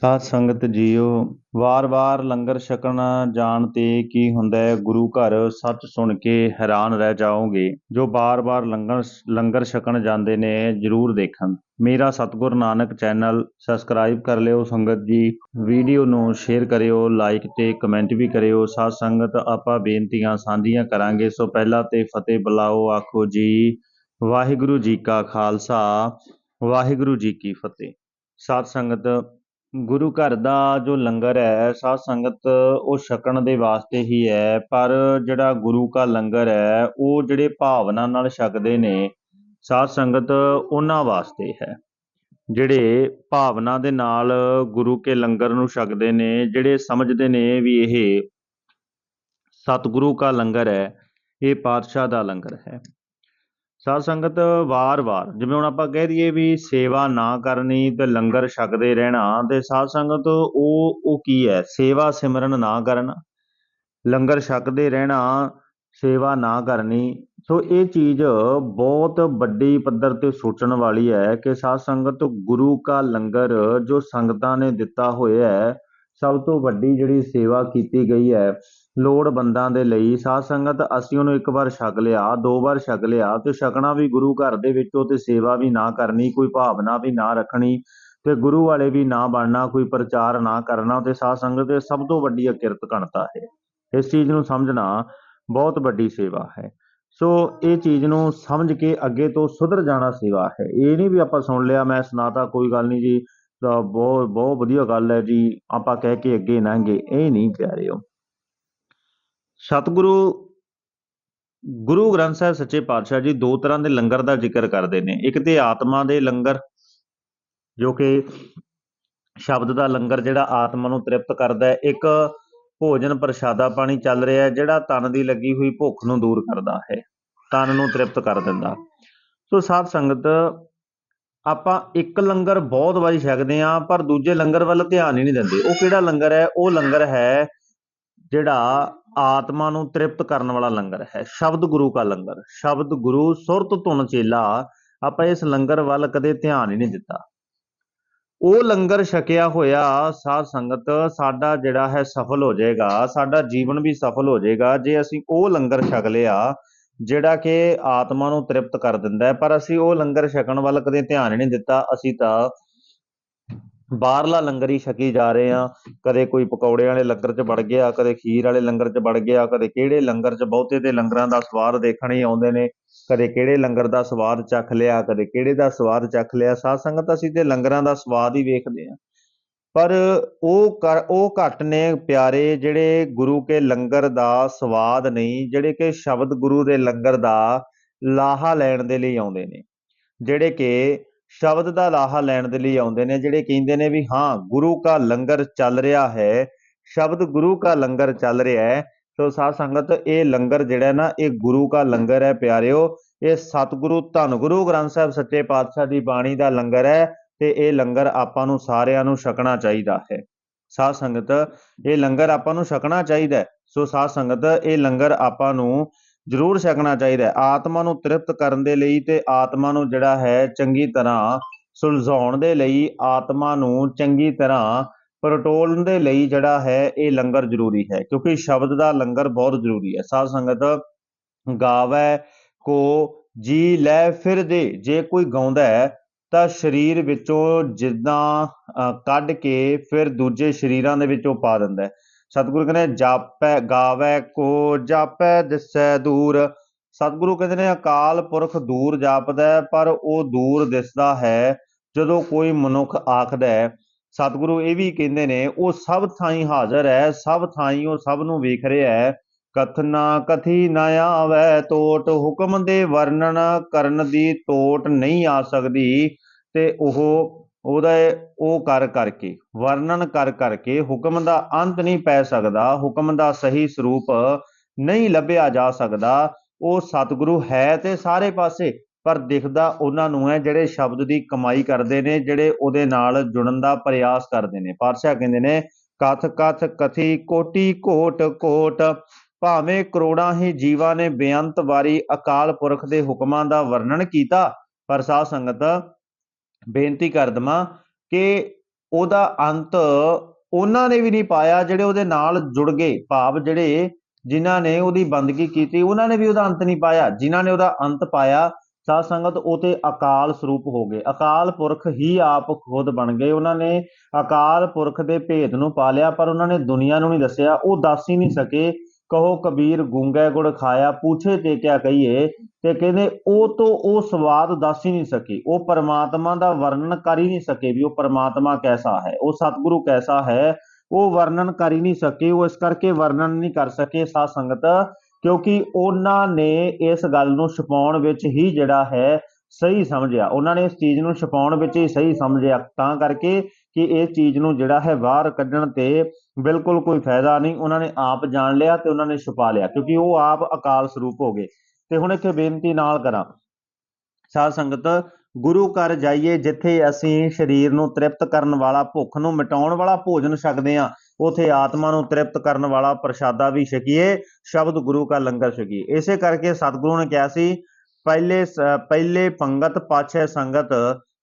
ਸਾਧ ਸੰਗਤ ਜੀਓ, ਵਾਰ-ਵਾਰ ਲੰਗਰ ਛਕਣ ਜਾਣ ਤੇ ਕੀ ਹੁੰਦਾ ਹੈ? ਗੁਰੂ ਘਰ ਸੱਚ ਸੁਣ ਕੇ ਹੈਰਾਨ ਰਹਿ ਜਾਓਗੇ। ਜੋ ਵਾਰ ਵਾਰ ਲੰਗਰ ਲੰਗਰ ਛਕਣ ਜਾਂਦੇ ਨੇ, ਜਰੂਰ ਦੇਖਣ। ਮੇਰਾ ਸਤਗੁਰ ਨਾਨਕ ਚੈਨਲ ਸਬਸਕ੍ਰਾਈਬ ਕਰ ਲਿਓ ਸੰਗਤ ਜੀ। ਵੀਡੀਓ ਨੂੰ ਸ਼ੇਅਰ ਕਰਿਓ, ਲਾਈਕ ਤੇ ਕਮੈਂਟ ਵੀ ਕਰਿਓ। ਸਾਧ ਸੰਗਤ ਆਪਾਂ ਬੇਨਤੀਆਂ ਸਾਂਝੀਆਂ ਕਰਾਂਗੇ। ਸੋ ਪਹਿਲਾਂ ਤੇ ਫਤਿਹ ਬੁਲਾਓ, ਆਖੋ ਜੀ। ਵਾਹਿਗੁਰੂ ਜੀ ਕਾ ਖਾਲਸਾ, ਵਾਹਿਗੁਰੂ ਜੀ ਕੀ ਫਤਿਹ। ਸਾਧ ਸੰਗਤ ਗੁਰੂ ਘਰ ਦਾ ਜੋ ਲੰਗਰ ਹੈ, ਸਾਧ ਸੰਗਤ ਉਹ ਛਕਣ ਦੇ ਵਾਸਤੇ ਹੀ ਹੈ, ਪਰ ਜਿਹੜਾ ਗੁਰੂ ਕਾ ਲੰਗਰ ਹੈ, ਉਹ ਜਿਹੜੇ ਭਾਵਨਾ ਨਾਲ ਛਕਦੇ ਨੇ, ਸਾਧ ਸੰਗਤ ਉਹਨਾਂ ਵਾਸਤੇ ਹੈ। ਜਿਹੜੇ ਭਾਵਨਾ ਦੇ ਨਾਲ ਗੁਰੂ ਕੇ ਲੰਗਰ ਨੂੰ ਛਕਦੇ ਨੇ, ਜਿਹੜੇ ਸਮਝਦੇ ਨੇ ਵੀ ਇਹ ਸਤਿਗੁਰੂ ਕਾ ਲੰਗਰ ਹੈ, ਇਹ ਪਾਤਸ਼ਾਹ ਦਾ ਲੰਗਰ ਹੈ। ਸਾਧ ਸੰਗਤ ਵਾਰ-ਵਾਰ ਜਿਵੇਂ ਹੁਣ ਆਪਾਂ ਕਹਿ ਦਈਏ ਵੀ ਸੇਵਾ ਨਾ ਕਰਨੀ ਤੇ ਲੰਗਰ ਛਕਦੇ ਰਹਿਣਾ ਤੇ ਸਾਧ ਸੰਗਤ ਉਹ ਉਹ ਕੀ ਹੈ? ਸੇਵਾ ਸਿਮਰਨ ਨਾ ਕਰਨਾ, ਲੰਗਰ ਛਕਦੇ ਰਹਿਣਾ, ਸੇਵਾ ਨਾ ਕਰਨੀ। ਸੋ ਇਹ ਚੀਜ਼ ਬਹੁਤ ਵੱਡੀ ਪੱਧਰ ਤੇ ਸੋਚਣ ਵਾਲੀ ਹੈ ਕਿ ਸਾਧ ਸੰਗਤ ਗੁਰੂ ਕਾ ਲੰਗਰ ਜੋ ਸੰਗਤਾਂ ਨੇ ਦਿੱਤਾ ਹੋਇਆ ਹੈ ਸਭ ਤੋਂ ਵੱਡੀ ਜਿਹੜੀ ਸੇਵਾ ਕੀਤੀ ਗਈ ਹੈ ਲੋੜਵੰਦਾਂ ਦੇ ਲਈ, ਸਾਧ ਸੰਗਤ ਅਸੀਂ ਉਹਨੂੰ ਇੱਕ ਵਾਰ ਛਕ ਲਿਆ, ਦੋ ਵਾਰ ਛਕ ਲਿਆ ਤੇ ਛਕਣਾ ਵੀ ਗੁਰੂ ਘਰ ਦੇ ਵਿੱਚੋਂ ਤੇ ਸੇਵਾ ਵੀ ਨਾ ਕਰਨੀ, ਕੋਈ ਭਾਵਨਾ ਵੀ ਨਾ ਰੱਖਣੀ ਤੇ ਗੁਰੂ ਵਾਲੇ ਵੀ ਨਾ ਬਣਨਾ, ਕੋਈ ਪ੍ਰਚਾਰ ਨਾ ਕਰਨਾ ਤੇ ਸਾਧ ਸੰਗਤ ਦੇ ਸਭ ਤੋਂ ਵੱਡੀ ਅਕਿਰਤ ਕਣਤਾ ਹੈ। ਇਸ ਚੀਜ਼ ਨੂੰ ਸਮਝਣਾ ਬਹੁਤ ਵੱਡੀ ਸੇਵਾ ਹੈ। ਸੋ ਇਹ ਚੀਜ਼ ਨੂੰ ਸਮਝ ਕੇ ਅੱਗੇ ਤੋਂ ਸੁਧਰ ਜਾਣਾ ਸੇਵਾ ਹੈ। ਇਹ ਨਹੀਂ ਵੀ ਆਪਾਂ ਸੁਣ ਲਿਆ, ਮੈਂ ਸੁਣਾਤਾ, ਕੋਈ ਗੱਲ ਨਹੀਂ ਜੀ। ਤਾਂ ਬਹੁਤ ਬਹੁਤ ਵਧੀਆ ਗੱਲ ਹੈ ਜੀ। ਆਪਾਂ ਕਹਿ ਕੇ ਅੱਗੇ ਲੰਘੇ ਇਹ ਨਹੀਂ ਪਿਆਰਿਓ ਸਤਿਗੁਰੂ, ਗੁਰੂ ਗ੍ਰੰਥ ਸਾਹਿਬ ਸੱਚੇ ਪਾਤਸ਼ਾਹ ਜੀ ਦੋ ਤਰ੍ਹਾਂ ਦੇ ਲੰਗਰ ਦਾ ਜ਼ਿਕਰ ਕਰਦੇ ਨੇ। ਇੱਕ ਤੇ ਆਤਮਾ ਦੇ ਲੰਗਰ, ਜੋ ਕਿ ਸ਼ਬਦ ਦਾ ਲੰਗਰ ਜਿਹੜਾ ਆਤਮਾ ਨੂੰ ਤ੍ਰਿਪਤ ਕਰਦਾ ਹੈ। ਇੱਕ ਭੋਜਨ ਪ੍ਰਸ਼ਾਦਾ ਪਾਣੀ ਚੱਲ ਰਿਹਾ ਹੈ, ਜਿਹੜਾ ਤਨ ਦੀ ਲੱਗੀ ਹੋਈ ਭੁੱਖ ਨੂੰ ਦੂਰ ਕਰਦਾ ਹੈ। ਤਨ ਨੂੰ ਤ੍ਰਿਪਤ ਕਰ ਦਿੰਦਾ। ਸੋ ਸਾਧ ਸੰਗਤ ਆਪਾਂ ਇੱਕ ਲੰਗਰ ਬਹੁਤ ਵਾਰੀ ਛਕਦੇ ਆਂ ਪਰ ਦੂਜੇ ਲੰਗਰ ਵੱਲ ਧਿਆਨ ਹੀ ਨਹੀਂ ਦਿੰਦੇ। ਉਹ ਕਿਹੜਾ ਲੰਗਰ ਹੈ? ਉਹ ਲੰਗਰ ਹੈ ਜਿਹੜਾ ਆਤਮਾ ਨੂੰ ਤ੍ਰਿਪਤ ਕਰਨ ਵਾਲਾ ਲੰਗਰ ਹੈ। ਸ਼ਬਦ ਗੁਰੂ ਕਾ ਲੰਗਰ। ਸ਼ਬਦ ਗੁਰੂ ਸੁਰਤ ਧੁਨ ਚੇਲਾ ਆਪਾਂ ਇਸ ਲੰਗਰ ਵੱਲ ਕਦੇ ਧਿਆਨ ਹੀ ਨਹੀਂ ਦਿੱਤਾ। ਉਹ ਲੰਗਰ ਛਕਿਆ ਹੋਇਆ ਸਾਧ ਸੰਗਤ ਸਾਡਾ ਜਿਹੜਾ ਹੈ ਸਫਲ ਹੋ ਜਾਏਗਾ, ਸਾਡਾ ਜੀਵਨ ਵੀ ਸਫਲ ਹੋ ਜਾਏਗਾ। ਜੇ ਅਸੀਂ ਉਹ ਲੰਗਰ ਛਕ ਲਿਆ ਜਿਹੜਾ ਕਿ ਆਤਮਾ ਨੂੰ ਤ੍ਰਿਪਤ ਕਰ ਦਿੰਦਾ ਹੈ, ਪਰ ਅਸੀਂ ਉਹ ਲੰਗਰ ਛਕਣ ਵੱਲ ਕਦੇ ਧਿਆਨ ਹੀ ਨਹੀਂ ਦਿੱਤਾ। ਅਸੀਂ ਤਾਂ ਬਾਹਰਲਾ ਲੰਗਰ ਹੀ ਛਕੀ ਜਾ ਰਹੇ ਆ ਕਦੇ ਕੋਈ ਪਕੌੜੇ ਵਾਲੇ ਲੰਗਰ 'ਚ ਵੜ ਗਿਆ, ਕਦੇ ਖੀਰ ਵਾਲੇ ਲੰਗਰ 'ਚ ਵੜ ਗਿਆ, ਕਦੇ ਕਿਹੜੇ ਲੰਗਰ 'ਚ ਬਹੁਤੇ ਤੇ ਲੰਗਰਾਂ ਦਾ ਸਵਾਦ ਦੇਖਣ ਹੀ ਆਉਂਦੇ ਨੇ, ਕਦੇ ਕਿਹੜੇ ਲੰਗਰ ਦਾ ਸਵਾਦ ਚੱਖ ਲਿਆ, ਕਦੇ ਕਿਹੜੇ ਦਾ ਸਵਾਦ ਚੱਖ ਲਿਆ। ਸਾਧ ਸੰਗਤ ਅਸੀਂ ਤੇ ਲੰਗਰਾਂ ਦਾ ਸਵਾਦ ਹੀ ਵੇਖਦੇ ਆ ਪਰ ਉਹ ਕਰ, ਉਹ ਘੱਟ ਨੇ ਪਿਆਰੇ ਜਿਹੜੇ ਗੁਰੂ ਕੇ ਲੰਗਰ ਦਾ ਸਵਾਦ ਨਹੀਂ, ਜਿਹੜੇ ਕਿ ਸ਼ਬਦ ਗੁਰੂ ਦੇ ਲੰਗਰ ਦਾ ਲਾਹਾ ਲੈਣ ਦੇ ਲਈ ਆਉਂਦੇ ਨੇ। ਜਿਹੜੇ ਕਿ ਸ਼ਬਦ ਦਾ ਲਾਹਾ ਲੈਣ ਦੇ ਲਈ ਆਉਂਦੇ ਨੇ, ਜਿਹੜੇ ਕਹਿੰਦੇ ਨੇ ਵੀ ਹਾਂ, ਗੁਰੂ ਕਾ ਲੰਗਰ ਚੱਲ ਰਿਹਾ ਹੈ, ਸ਼ਬਦ ਗੁਰੂ ਕਾ ਲੰਗਰ ਚੱਲ ਰਿਹਾ ਹੈ, ਸੋ ਸਾਧ ਸੰਗਤ, ਇਹ ਲੰਗਰ ਜਿਹੜਾ ਨਾ, ਇਹ ਗੁਰੂ ਕਾ ਲੰਗਰ ਹੈ ਪਿਆਰਿਓ, ਇਹ ਸਤਿਗੁਰੂ ਧੰਨ ਗੁਰੂ ਗ੍ਰੰਥ ਸਾਹਿਬ ਸੱਚੇ ਪਾਤਸ਼ਾਹ ਦੀ ਬਾਣੀ ਦਾ ਲੰਗਰ ਹੈ ਤੇ ਇਹ ਲੰਗਰ ਆਪਾਂ ਨੂੰ ਸਾਰਿਆਂ ਨੂੰ ਛਕਣਾ ਚਾਹੀਦਾ ਹੈ। ਸਾਧ ਸੰਗਤ, ਇਹ ਲੰਗਰ ਆਪਾਂ ਨੂੰ ਛਕਣਾ ਚਾਹੀਦਾ ਹੈ। ਸੋ ਸਾਧ ਸੰਗਤ, ਇਹ ਲੰਗਰ ਆਪਾਂ ਨੂੰ ਜ਼ਰੂਰ ਛਕਣਾ ਚਾਹੀਦਾ ਹੈ। ਆਤਮਾ ਨੂੰ ਤ੍ਰਿਪਤ ਕਰਨ ਦੇ ਲਈ ਤੇ ਆਤਮਾ ਨੂੰ ਜਿਹੜਾ ਹੈ ਚੰਗੀ ਤਰ੍ਹਾਂ ਸੁਲਝਾਉਣ ਦੇ ਲਈ ਆਤਮਾ ਨੂੰ ਚੰਗੀ ਤਰ੍ਹਾਂ ਪਰਟੋਲਣ ਦੇ ਲਈ ਜਿਹੜਾ ਹੈ ਇਹ ਲੰਗਰ ਜ਼ਰੂਰੀ ਹੈ। ਕਿਉਂਕਿ ਸ਼ਬਦ ਦਾ ਲੰਗਰ ਬਹੁਤ ਜ਼ਰੂਰੀ ਹੈ। ਸਾਧ ਸੰਗਤ, ਗਾਵੇ ਕੋ ਜੀ ਲੈ ਫਿਰ ਦੇ। ਜੇ ਕੋਈ ਗਾਉਂਦਾ ਹੈ ਤਾਂ ਸਰੀਰ ਵਿੱਚੋਂ ਜਿੱਦਾਂ ਕੱਢ ਕੇ ਫਿਰ ਦੂਜੇ ਸਰੀਰਾਂ ਦੇ ਵਿੱਚੋਂ ਪਾ ਦਿੰਦਾ ਸਤਿਗੁਰੂ ਕਹਿੰਦੇ ਜਾਪੈ, ਗਾਵੇ, ਕੋ ਜਾਪੈ, ਦਿਸੈ ਦੂਰ। ਸਤਿਗੁਰੂ ਕਹਿੰਦੇ ਨੇ, ਅਕਾਲ ਪੁਰਖ ਦੂਰ ਜਾਪਦਾ ਪਰ ਉਹ ਦੂਰ ਦਿਸਦਾ ਹੈ, ਜਦੋਂ ਕੋਈ ਮਨੁੱਖ ਆਖਦਾ ਹੈ। ਸਤਿਗੁਰੂ ਇਹ ਵੀ ਕਹਿੰਦੇ ਨੇ, ਉਹ ਸਭ ਥਾਈਂ ਹਾਜ਼ਰ ਹੈ, ਸਭ ਥਾਈਂ ਉਹ ਸਭ ਨੂੰ ਵੇਖ ਰਿਹਾ ਹੈ। ਕਥਨਾ ਕਥੀ ਨਾ ਆਵੇ, ਤੋਟ ਹੁਕਮ ਦੇ ਵਰਣਨ ਕਰਨ ਦੀ ਤੋਟ ਨਹੀਂ ਆ ਸਕਦੀ। ਤੇ ਉਹ, ਉਹਦਾ ਉਹ ਕਰ ਕਰਕੇ, ਵਰਣਨ ਕਰ ਕਰਕੇ ਹੁਕਮ ਦਾ ਅੰਤ ਨਹੀਂ ਪੈ ਸਕਦਾ, ਹੁਕਮ ਦਾ ਸਹੀ ਸਰੂਪ ਨਹੀਂ ਲੱਭਿਆ ਜਾ ਸਕਦਾ। ਉਹ ਸਤਿਗੁਰੂ ਹੈ ਤੇ ਸਾਰੇ ਪਾਸੇ, ਪਰ ਦਿਖਦਾ ਉਹਨਾਂ ਨੂੰ ਹੈ ਜਿਹੜੇ ਸ਼ਬਦ ਦੀ ਕਮਾਈ ਕਰਦੇ ਨੇ, ਜਿਹੜੇ ਉਹਦੇ ਨਾਲ ਜੁੜਨ ਦਾ ਪ੍ਰਯਾਸ ਕਰਦੇ ਨੇ। ਪਾਤਸ਼ਾਹ ਕਹਿੰਦੇ ਨੇ, ਕਥ ਕਥ ਕਥੀ ਕੋਟੀ ਕੋਟ ਕੋਟ ਭਾਵੇਂ ਕਰੋੜਾਂ ਹੀ ਜੀਵਾਂ ਨੇ ਬੇਅੰਤ ਵਾਰੀ ਅਕਾਲ ਪੁਰਖ ਦੇ ਹੁਕਮਾਂ ਦਾ ਵਰਣਨ ਕੀਤਾ, ਪਰ ਸਾਧ ਸੰਗਤ ਬੇਨਤੀ ਕਰ ਦਵਾਂ ਕਿ ਉਹਦਾ ਅੰਤ ਉਹਨਾਂ ਨੇ ਵੀ ਨਹੀਂ ਪਾਇਆ ਜਿਹੜੇ ਉਹਦੇ ਨਾਲ ਜੁੜ ਗਏ। ਭਾਵ ਜਿਹੜੇ ਜਿਨ੍ਹਾਂ ਨੇ ਉਹਦੀ ਬੰਦਗੀ ਕੀਤੀ, ਉਹਨਾਂ ਨੇ ਵੀ ਉਹਦਾ ਅੰਤ ਨਹੀਂ ਪਾਇਆ। ਜਿਨ੍ਹਾਂ ਨੇ ਉਹਦਾ ਅੰਤ ਪਾਇਆ, ਸਾਧ ਸੰਗਤ ਉਹ ਤੇ ਅਕਾਲ ਸਰੂਪ ਹੋ ਗਏ। ਅਕਾਲ ਪੁਰਖ ਹੀ ਆਪ ਖੁਦ ਬਣ ਗਏ। ਉਹਨਾਂ ਨੇ ਅਕਾਲ ਪੁਰਖ ਦੇ ਭੇਦ ਨੂੰ ਪਾ ਲਿਆ, ਪਰ ਉਹਨਾਂ ਨੇ ਦੁਨੀਆ ਨੂੰ ਨਹੀਂ ਦੱਸਿਆ। ਉਹ ਦੱਸ ਹੀ ਨਹੀਂ ਸਕੇ ਕਹੋ ਕਬੀਰ ਗੂੰਗੇ ਗੁੜ ਖਾਇਆ, ਪੁੱਛੇ ਤੇ ਕਿਆ ਕਹੀਏ? ਤੇ ਕਹਿੰਦੇ, ਉਹ ਤੋਂ ਉਹ ਸਵਾਦ ਦੱਸ ਹੀ ਨਹੀਂ ਸਕੇ। ਉਹ ਪਰਮਾਤਮਾ ਦਾ ਵਰਣਨ ਕਰ ਹੀ ਨਹੀਂ ਸਕੇ ਵੀ ਉਹ ਪਰਮਾਤਮਾ ਕੈਸਾ ਹੈ। ਉਹ ਸਤਿਗੁਰੂ ਕੈਸਾ ਹੈ, ਉਹ ਵਰਣਨ ਕਰ ਹੀ ਨਹੀਂ ਸਕੇ। ਉਹ ਇਸ ਕਰਕੇ ਵਰਣਨ ਨਹੀਂ ਕਰ ਸਕੇ ਸਾਧ ਸੰਗਤ, ਕਿਉਂਕਿ ਉਹਨਾਂ ਨੇ ਇਸ ਗੱਲ ਨੂੰ ਛੁਪਾਉਣ ਵਿੱਚ ਹੀ ਜਿਹੜਾ ਹੈ, ਸਹੀ ਸਮਝਿਆ। ਉਹਨਾਂ ਨੇ ਇਸ ਚੀਜ਼ ਨੂੰ ਛੁਪਾਉਣ ਵਿੱਚ ਹੀ ਸਹੀ ਸਮਝਿਆ। ਤਾਂ ਕਰਕੇ ਕਿ ਇਸ ਚੀਜ਼ ਨੂੰ ਜਿਹੜਾ ਹੈ ਬਾਹਰ ਕੱਢਣ ਤੇ ਬਿਲਕੁਲ ਕੋਈ ਫਾਇਦਾ ਨਹੀਂ, ਉਹਨਾਂ ਨੇ ਆਪ ਜਾਣ ਲਿਆ ਤੇ ਉਹਨਾਂ ਨੇ ਛੁਪਾ ਲਿਆ, ਕਿਉਂਕਿ ਉਹ ਆਪ ਅਕਾਲ ਸਰੂਪ ਹੋ ਗਏ। ਤੇ ਹੁਣ ਇੱਥੇ ਬੇਨਤੀ ਨਾਲ ਕਰਾਂ, ਸਾਧ ਸੰਗਤ, ਗੁਰੂ ਘਰ ਜਾਈਏ, ਜਿੱਥੇ ਅਸੀਂ ਸਰੀਰ ਨੂੰ ਤ੍ਰਿਪਤ ਕਰਨ ਵਾਲਾ, ਭੁੱਖ ਨੂੰ ਮਿਟਾਉਣ ਵਾਲਾ ਭੋਜਨ ਛਕਦੇ ਆ ਉਥੇ ਆਤਮਾ ਨੂੰ ਤ੍ਰਿਪਤ ਕਰਨ ਵਾਲਾ ਪ੍ਰਸ਼ਾਦਾ ਵੀ ਛਕੀਏ, ਸ਼ਬਦ ਗੁਰੂ ਕਾ ਲੰਗਰ ਛਕੀਏ। ਇਸੇ ਕਰਕੇ ਸਤਿਗੁਰੂ ਨੇ ਕਿਹਾ ਸੀ, ਪਹਿਲੇ ਪਹਿਲੇ ਪੰਗਤ, ਪਾਛੇ ਸੰਗਤ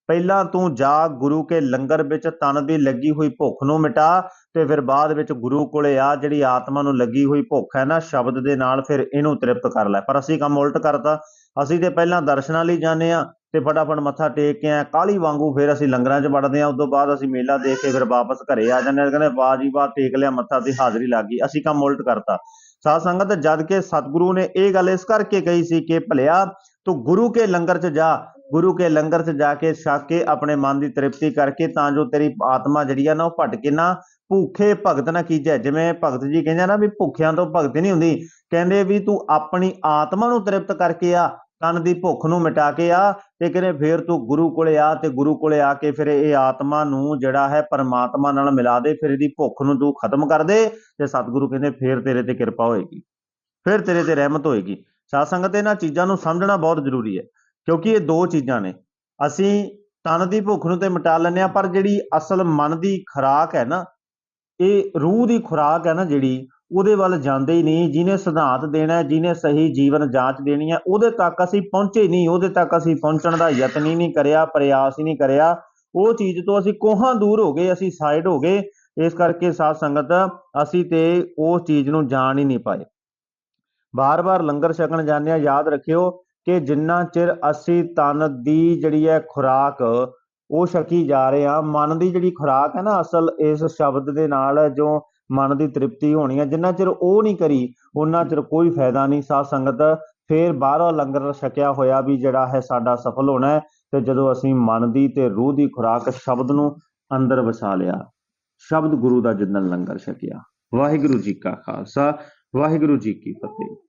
ਪਹਿਲਾਂ ਤੂੰ ਜਾ ਗੁਰੂ ਕੇ ਲੰਗਰ ਵਿੱਚ ਤਨ ਦੀ ਲੱਗੀ ਹੋਈ ਭੁੱਖ ਨੂੰ ਮਿਟਾ ਤੇ ਫਿਰ ਬਾਅਦ ਵਿੱਚ ਗੁਰੂ ਕੋਲੇ ਆ, ਜਿਹੜੀ ਆਤਮਾ ਨੂੰ ਲੱਗੀ ਹੋਈ ਭੁੱਖ ਹੈ ਨਾ, ਸ਼ਬਦ ਦੇ ਨਾਲ ਫਿਰ ਇਹਨੂੰ ਤ੍ਰਿਪਤ ਕਰ ਲੈ। ਪਰ ਅਸੀਂ ਕੰਮ ਉਲਟ ਕਰਤਾ। ਅਸੀਂ ਤੇ ਪਹਿਲਾਂ ਦਰਸ਼ਨਾਂ ਲਈ ਜਾਂਦੇ ਆ ਤੇ ਫਟਾਫਟ ਮੱਥਾ ਟੇਕ ਕੇ ਆ ਕਾਲੀ ਵਾਂਗੂ ਫਿਰ ਅਸੀਂ ਲੰਗਰਾਂ 'ਚ ਵੜਦੇ ਆ ਉਸ ਤੋਂ ਬਾਅਦ ਅਸੀਂ ਮੇਲਾ ਦੇਖ ਕੇ ਫਿਰ ਵਾਪਸ ਘਰੇ ਆ ਜਾਂਦੇ ਆ ਕਹਿੰਦੇ, ਵਾਹ ਜੀ, ਵਾਹ, ਟੇਕ ਲਿਆ, ਮੱਥਾ ਤੇ ਹਾਜ਼ਰੀ ਲੱਗ ਗਈ। ਅਸੀਂ ਕੰਮ ਉਲਟ ਕਰਤਾ। ਸਾਧ ਸੰਗਤ, ਜਦ ਕਿ ਸਤਿਗੁਰੂ ਨੇ ਇਹ ਗੱਲ ਇਸ ਕਰਕੇ ਕਹੀ ਸੀ ਕਿ ਭਲਿਆ, ਤੂੰ ਗੁਰੂ ਕੇ ਲੰਗਰ 'ਚ ਜਾ। ਗੁਰੂ ਕੇ ਲੰਗਰ 'ਚ ਜਾ ਕੇ ਛਕ ਕੇ ਆਪਣੇ ਮਨ ਦੀ ਤ੍ਰਿਪਤੀ ਕਰਕੇ ਤਾਂ ਜੋ ਤੇਰੀ ਆਤਮਾ ਜਿਹੜੀ ਆ ਨਾ ਉਹ ਭਟਕੇ ਨਾ ਭੁੱਖੇ ਭਗਤ ਨਾ ਕੀਜੈ। ਜਿਵੇਂ ਭਗਤ ਜੀ ਕਹਿੰਦੇ ਆ ਨਾ ਵੀ ਭੁੱਖਿਆਂ ਤੋਂ ਭਗਤੀ ਨਹੀਂ ਹੁੰਦੀ। ਕਹਿੰਦੇ ਵੀ ਤੂੰ ਆਪਣੀ ਆਤਮਾ ਨੂੰ ਤ੍ਰਿਪਤ ਕਰਕੇ ਆ, ਤਨ ਦੀ ਭੁੱਖ ਨੂੰ ਮਿਟਾ ਕੇ ਆ ਤੇ ਕਹਿੰਦੇ ਫਿਰ ਤੂੰ ਗੁਰੂ ਕੋਲੇ ਆ ਤੇ ਗੁਰੂ ਕੋਲੇ ਆ ਕੇ ਫਿਰ ਇਹ ਆਤਮਾ ਨੂੰ ਜਿਹੜਾ ਹੈ ਪਰਮਾਤਮਾ ਨਾਲ ਮਿਲਾ ਦੇ, ਫਿਰ ਇਹਦੀ ਭੁੱਖ ਨੂੰ ਤੂੰ ਖਤਮ ਕਰ ਦੇ ਤੇ ਸਤਿਗੁਰੂ ਕਹਿੰਦੇ ਫਿਰ ਤੇਰੇ ਤੇ ਕਿਰਪਾ ਹੋਏਗੀ। ਫਿਰ ਤੇਰੇ ਤੇ ਰਹਿਮਤ ਹੋਏਗੀ। ਸਾਧ ਸੰਗਤ, ਇਹਨਾਂ ਚੀਜ਼ਾਂ ਨੂੰ ਸਮਝਣਾ ਬਹੁਤ ਜ਼ਰੂਰੀ ਹੈ। ਕਿਉਂਕਿ ਇਹ ਦੋ ਚੀਜ਼ਾਂ ਨੇ। ਅਸੀਂ ਤਨ ਦੀ ਭੁੱਖ ਨੂੰ ਤੇ ਮਿਟਾ ਲੈਂਦੇ ਆ ਪਰ ਜਿਹੜੀ ਅਸਲ ਮਨ ਦੀ ਖੁਰਾਕ ਹੈ ਨਾ ਇਹ ਰੂਹ ਦੀ ਖੁਰਾਕ ਹੈ ਨਾ ਜਿਹੜੀ ਉਹਦੇ ਵੱਲ ਜਾਂਦੇ ਹੀ ਨਹੀਂ। ਜਿਹਨੇ ਸਿਧਾਂਤ ਦੇਣਾ ਹੈ, ਜਿਹਨੇ ਸਹੀ ਜੀਵਨ ਜਾਂਚ ਦੇਣੀ ਹੈ ਉਹਦੇ ਤੱਕ ਅਸੀਂ ਪਹੁੰਚੇ ਨਹੀਂ। ਉਹਦੇ ਤੱਕ ਅਸੀਂ ਪਹੁੰਚਣ ਦਾ ਯਤਨ ਹੀ ਨਹੀਂ ਕਰਿਆ ਪ੍ਰਯਾਸ ਹੀ ਨਹੀਂ ਕਰਿਆ। ਉਹ ਚੀਜ਼ ਤੋਂ ਅਸੀਂ ਕੋਹਾਂ ਦੂਰ ਹੋ ਗਏ ਅਸੀਂ ਸਾਈਡ ਹੋ ਗਏ। ਇਸ ਕਰਕੇ ਸਾਧ ਸੰਗਤ ਅਸੀਂ ਤੇ ਉਹ ਚੀਜ਼ ਨੂੰ ਜਾਣ ਹੀ ਨਹੀਂ ਪਾਏ। ਬਾਰ-ਬਾਰ ਲੰਗਰ ਛਕਣ ਜਾਂਦੇ ਆ ਯਾਦ ਰੱਖਿਓ ਕਿ ਜਿੰਨਾ ਚਿਰ ਅਸੀਂ ਤਨ ਦੀ ਜਿਹੜੀ ਹੈ ਖੁਰਾਕ, ਉਹ ਛਕੀ ਜਾ ਰਹੇ ਆ ਮਨ ਦੀ ਜਿਹੜੀ ਖੁਰਾਕ ਹੈ ਨਾ ਅਸਲ ਇਸ ਸ਼ਬਦ ਦੇ ਨਾਲ ਜੋ ਮਨ ਦੀ ਤ੍ਰਿਪਤੀ ਹੋਣੀ ਹੈ, ਜਿੰਨਾ ਚਿਰ ਉਹ ਨਹੀਂ ਕਰੀ ਉਹਨਾਂ ਚਿਰ ਕੋਈ ਫਾਇਦਾ ਨਹੀਂ। ਸਾਧ ਸੰਗਤ, ਫੇਰ ਬਾਹਰੋਂ ਲੰਗਰ ਛਕਿਆ ਹੋਇਆ ਵੀ ਜਿਹੜਾ ਹੈ ਸਾਡਾ ਸਫਲ ਹੋਣਾ ਹੈ ਤੇ ਜਦੋਂ ਅਸੀਂ ਮਨ ਦੀ ਤੇ ਰੂਹ ਦੀ ਖੁਰਾਕ ਸ਼ਬਦ ਨੂੰ ਅੰਦਰ ਵਸਾ ਲਿਆ, ਸ਼ਬਦ ਗੁਰੂ ਦਾ ਜਿੰਦਨ ਲੰਗਰ ਛਕਿਆ। ਵਾਹਿਗੁਰੂ ਜੀ ਕਾ ਖਾਲਸਾ, ਵਾਹਿਗੁਰੂ ਜੀ ਕੀ ਫਤਿਹ।